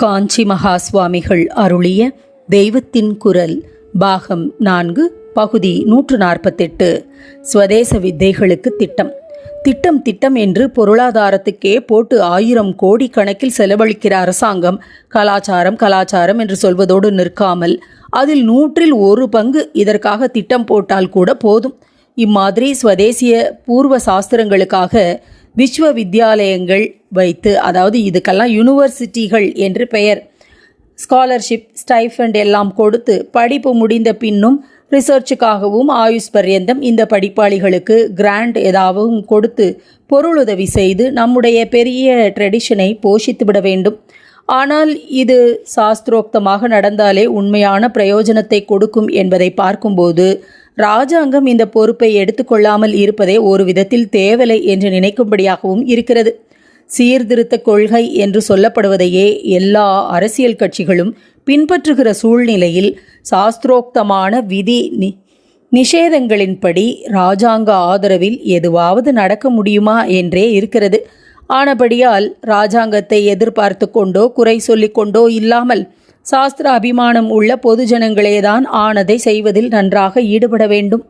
காஞ்சி மகா சுவாமிகள் அருளிய தெய்வத்தின் குரல் பாகம் நான்கு பகுதி நூற்று நாற்பத்தெட்டு ஸ்வதேச வித்தைகளுக்கு திட்டம். திட்டம் திட்டம் என்று பொருளாதாரத்துக்கே போட்டு ஆயிரம் கோடி கணக்கில் செலவழிக்கிற அரசாங்கம் கலாச்சாரம் கலாச்சாரம் என்று சொல்வதோடு நிற்காமல் அதில் நூற்றில் ஒரு பங்கு இதற்காக திட்டம் போட்டால் கூட போதும். இம்மாதிரி ஸ்வதேசிய பூர்வ சாஸ்திரங்களுக்காக விஸ்வ வித்யாலயங்கள் வைத்து அதாவது இதுக்கெல்லாம் யூனிவர்சிட்டிகள் என்று பெயர் ஸ்காலர்ஷிப் ஸ்டைஃபண்ட் எல்லாம் கொடுத்து படிப்பு முடிந்த பின்னும் ரிசர்ச்சுக்காகவும் ஆயுஷ் பர்யந்தம் இந்த படிப்பாளிகளுக்கு கிராண்ட் ஏதாவும் கொடுத்து பொருளுதவி செய்து நம்முடைய பெரிய ட்ரெடிஷனை போஷித்து விட வேண்டும். ஆனால் இது சாஸ்திரோக்தமாக நடந்தாலே உண்மையான பிரயோஜனத்தை கொடுக்கும் என்பதை பார்க்கும்போது ராஜாங்கம் இந்த பொறுப்பை எடுத்துக்கொள்ளாமல் இருப்பதே ஒரு விதத்தில் தேவலை என்று நினைக்கும்படியாகவும் இருக்கிறது. சீர்திருத்த கொள்கை என்று சொல்லப்படுவதையே எல்லா அரசியல் கட்சிகளும் பின்பற்றுகிற சூழ்நிலையில் சாஸ்திரோக்தமான விதி நி நிஷேதங்களின்படி ராஜாங்க ஆதரவில் எதுவாவது நடக்க முடியுமா என்றே இருக்கிறது. ஆனபடியால் ராஜாங்கத்தை எதிர்பார்த்து கொண்டோ குறை சொல்லிக் கொண்டோ இல்லாமல் சாஸ்திர அபிமானம் உள்ள பொதுஜனங்களேதான் ஆனதை செய்வதில் நன்றாக ஈடுபட வேண்டும்.